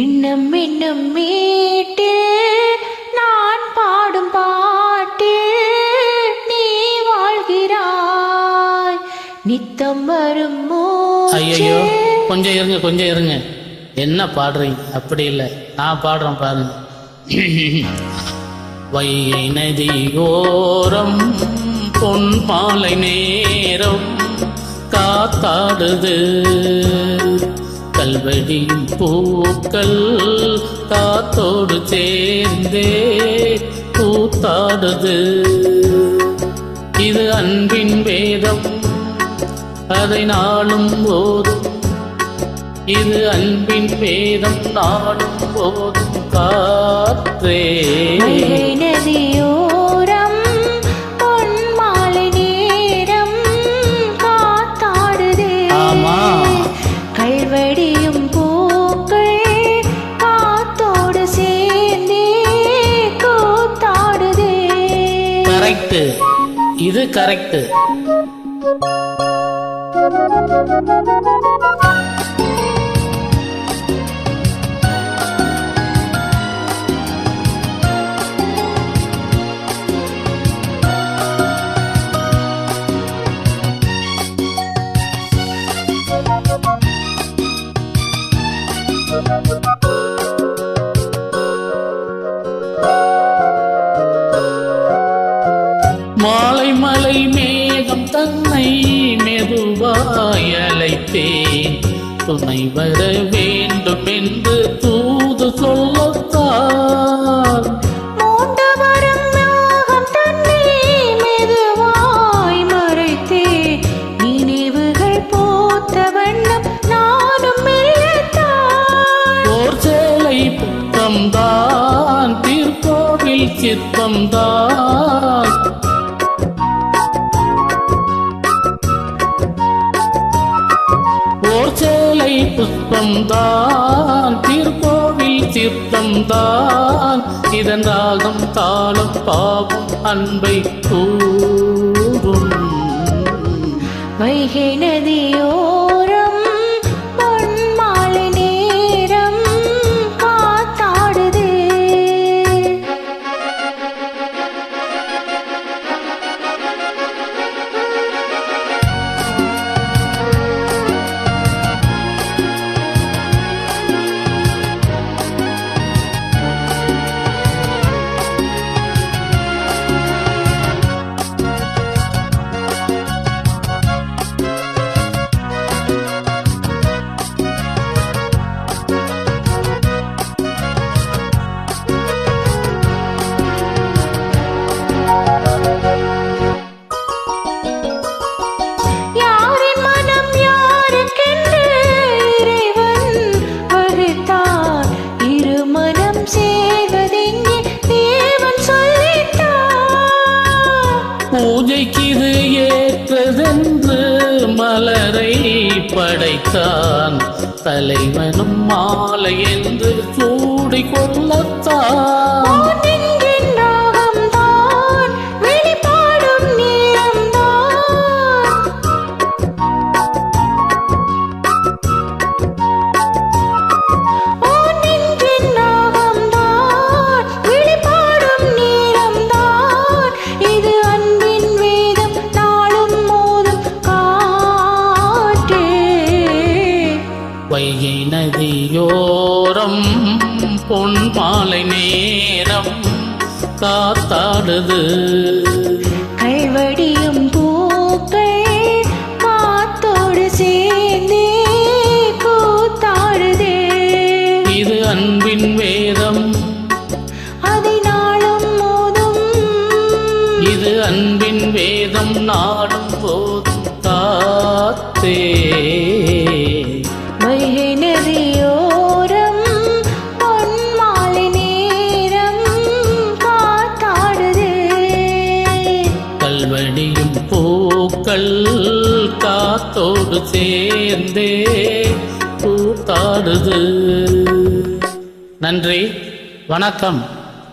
இன்னும் இன்னும் மீட்டு நான் பாடும் பாட்டு நீ வாழ்கிறாய். நித்தம் வரும் ஐயோ கொஞ்சம் இருங்க கொஞ்சம் இருங்க. என்ன பாடுறீங்க? அப்படி இல்லை. நான் பாடுறேன் பாருங்க. வைகை நதியோரம் பொன் பாலை நேரம் காத்தாடுது. கல்வெடியும் பூக்கள் காத்தோடு சேர்ந்தே கூத்தாடுது இது அன்பின் வேதம் அதை நாளும் போதும். இது அன்பின் வேதம் நாளும் போதும் காத்தே. நதியோ கரெக்ட் இது கரெக்ட் you. மெதுவாய் அழைத்தேன் துணை வர வேண்டும் என்று தூது சொல்லத்தான். மூண்டு வரும் மேகம் புஷ்பம்தான் திருக்கோவில் சித்தம்தான் இதன் ராகம் தாளம் பாவம் அன்பை கூறும். வைகை நதியோ படைத்தான். தலைவனும் மாலை என்று சூடி கொள்ளத்தான். வைகை நதியோரம் பொன் மாலை நேரம் காத்தாடுது. கைவடியும் பூக்கள் காத்தோடு சேர்ந்தே கூத்தாடுதே இது அன்பின் வேதம். அதை நாளும் மோதும் இது அன்பின் வேதம். நாடும் காத்தோடு சேர்ந்தே கூத்தாடுது. நன்றி. வணக்கம்.